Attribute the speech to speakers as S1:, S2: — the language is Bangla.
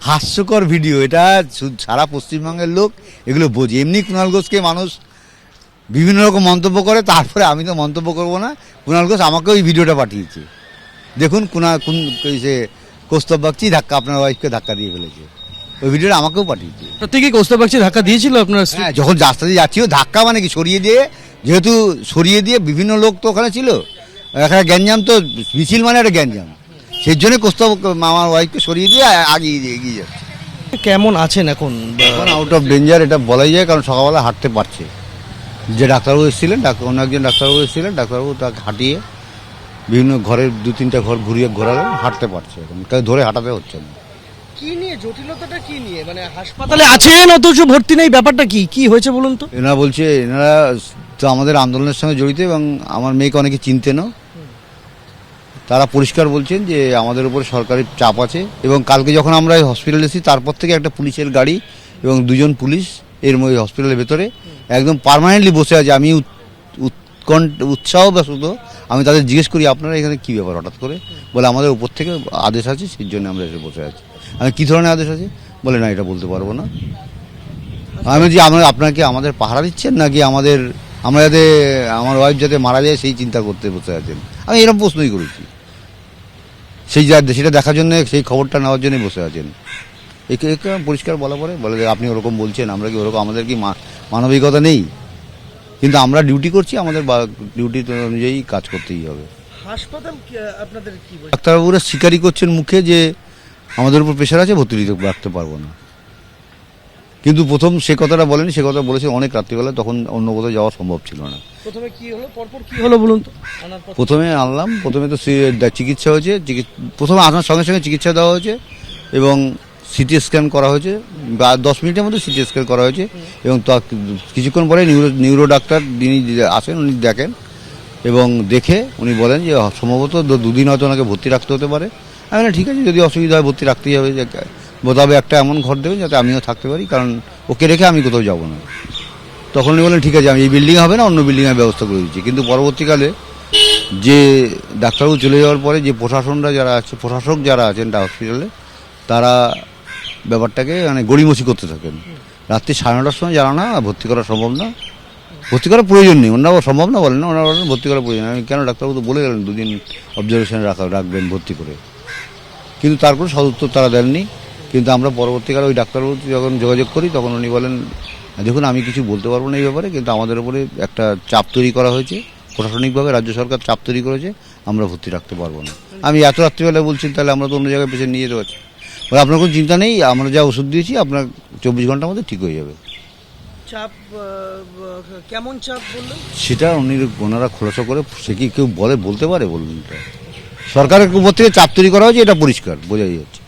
S1: হাস্যকর ভিডিও। এটা সু- সারা পশ্চিমবঙ্গের লোক এগুলো বোঝে। এমনি কুণাল ঘোষকে মানুষ বিভিন্ন রকম মন্তব্য করে তারপরে আমি তো মন্তব্য করব না। কুণাল ঘোষ আমাকে ওই ভিডিওটা পাঠিয়েছে। দেখুন কুনা কোন যে কৌস্তব বাগচি ধাক্কা আপনার ওয়াইফকে ধাক্কা দিয়ে ফেলেছে। ওই ভিডিওটা আমাকেও পাঠিয়েছে।
S2: সত্যি কি কৌস্তব বাগচি ধাক্কা দিয়েছিল আপনার
S1: হ্যাঁ যখন রাস্তা দিয়ে যাচ্ছিল ধাক্কা মানে কি? সরিয়ে দিয়ে যেহেতু সরিয়ে দিয়ে বিভিন্ন লোক তো ওখানে ছিল। এখানে গ্যাঞ্জাম তো মিছিল মানে একটা গ্যাঞ্জাম। সেই জন্য কোস্তব আমার ওয়াইফকে সরিয়ে দিয়ে আগিয়ে দিয়ে এগিয়ে যাচ্ছে।
S2: কেমন আছেন এখন?
S1: এখন আউট অফ ডেঞ্জার এটা বলাই যায় কারণ সকালবেলা হাঁটতে পারছে। যে ডাক্তারবাবু এসেছিলেন ডাক্তার অন্য একজন ডাক্তারবাবু এসেছিলেন ডাক্তারবাবু তাকে হাঁটিয়ে বিভিন্ন ঘরের দু তিনটা ঘর ঘুরিয়ে ঘোরালেন হাঁটতে পারছে এখন। তাকে ধরে হাঁটাতে হচ্ছে না।
S2: কি নিয়ে জটিলতাটা কি নিয়ে? মানে হাসপাতালে আছেন অথচ ভর্তি নেই ব্যাপারটা কি? কি হয়েছে বলুন তো?
S1: এনারা বলছে এনারা তো আমাদের আন্দোলনের সঙ্গে জড়িত এবং আমার মেয়েকে অনেকে চিনতেনও। তারা পরিষ্কার বলছেন যে আমাদের উপরে সরকারি চাপ আছে এবং কালকে যখন আমরা হসপিটালে এসেছি, তারপর থেকে একটা পুলিশের গাড়ি এবং দুজন পুলিশ এর মধ্যে হসপিটালের ভেতরে একদম পার্মানেন্টলি বসে আছে। আমি উৎসাহ ব্যস্ত আমি তাদের জিজ্ঞেস করি, আপনারা এখানে কি ব্যাপার হঠাৎ করে? বলে, আমাদের উপর থেকে আদেশ আছে, সেই জন্য আমরা এসে বসে আছি। আমি, কী ধরনের আদেশ আছে? বলে, না, এটা বলতে পারব না। আমি যে আমরা আপনাকে আমাদের পাহারা দিচ্ছেন নাকি আমাদের, আমরা যাতে, আমার ওয়াইফ যাতে মারা যায়, সেই চিন্তা করতে বসে আছেন? আমি এরকম প্রশ্নই করেছি। সেই যা সেটা দেখার জন্য সেই খবরটা নেওয়ার জন্যই বসে আছেন। একে একে পরিষ্কার বলা পরে বলে যে আপনি ওরকম বলছেন আমরা কি ওরকম আমাদের কি মানবিকতা নেই? কিন্তু আমরা ডিউটি করছি আমাদের ডিউটি অনুযায়ী কাজ করতেই হবে।
S2: হাসপাতাল আপনাদের কি
S1: ডাক্তারবাবুরা স্বীকারই করছেন মুখে যে আমাদের উপর প্রেশার আছে ভর্তি রাখতে পারব না। কিন্তু প্রথম সে কথাটা বলেনি সে কথা বলেছে অনেক রাত্রিবেলা তখন অন্য কোথাও যাওয়া সম্ভব ছিল না।
S2: প্রথমে কি হলো? পরপর কি হলো বলুন তো?
S1: প্রথমে আনলাম প্রথমে তো চিকিৎসা হয়েছে প্রথমে আসার সঙ্গে সঙ্গে চিকিৎসা দেওয়া হয়েছে এবং সিটি স্ক্যান করা হয়েছে বা দশ মিনিটের মধ্যে সিটি স্ক্যান করা হয়েছে এবং কিছুক্ষণ পরে নিউরো নিউরো ডাক্তার যিনি আসেন উনি দেখেন এবং দেখে উনি বলেন যে সম্ভবত দুদিন হয়তো ওনাকে ভর্তি রাখতে হতে পারে। আমি ঠিক আছে যদি অসুবিধা হয় ভর্তি রাখতেই হবে। বোধহয় একটা এমন ঘর দেবেন যাতে আমিও থাকতে পারি, কারণ ওকে রেখে আমি কোথাও যাব না। তখন উনি বললেন, ঠিক আছে, আমি এই বিল্ডিং হবে না, অন্য বিল্ডিংয়ের ব্যবস্থা করে দিচ্ছি। কিন্তু পরবর্তীকালে যে ডাক্তারবাবু চলে যাওয়ার পরে যে প্রশাসনরা যারা আছে, প্রশাসক যারা আছেন হসপিটালে তারা ব্যাপারটাকে মানে গড়িমসি করতে থাকেন। রাত্রি সাড়ে নটার সময় জানা না, ভর্তি করা সম্ভব না। ভর্তি করার প্রয়োজন নেই ওনারা সম্ভব না বলেন না ওনারা বলেন ভর্তি করার প্রয়োজন। আমি কেন, ডাক্তারবাবু তো বলে গেলেন, দুদিন অবজারভেশনে রাখা, রাখবেন ভর্তি করে। কিন্তু তারপরে সদুত্তর তারা দেননি। কিন্তু আমরা পরবর্তীকালে ওই ডাক্তারবাবু যখন যোগাযোগ করি তখন উনি বলেন দেখুন আমি কিছু বলতে পারব না এই ব্যাপারে কিন্তু আমাদের উপরে একটা চাপ তৈরি করা হয়েছে। প্রশাসনিকভাবে রাজ্য সরকার চাপ তৈরি করেছে আমরা ভর্তি রাখতে পারব না। আমি এত রাত্রিবেলা বলছি তাহলে আমরা তো অন্য জায়গায় পেশেন্ট নিয়ে যেতে পারছি। বলে আপনার কোনো চিন্তা নেই আমরা যা ওষুধ দিয়েছি আপনার চব্বিশ ঘণ্টার মধ্যে ঠিক হয়ে যাবে।
S2: চাপ কেমন চাপ
S1: সেটা উনি ওনারা খোলাসা করে সে কি কেউ বলে বলতে পারে বলুন সরকারের উপর থেকে চাপ তৈরি করা হয়েছে এটা পরিষ্কার বোঝাই যাচ্ছে।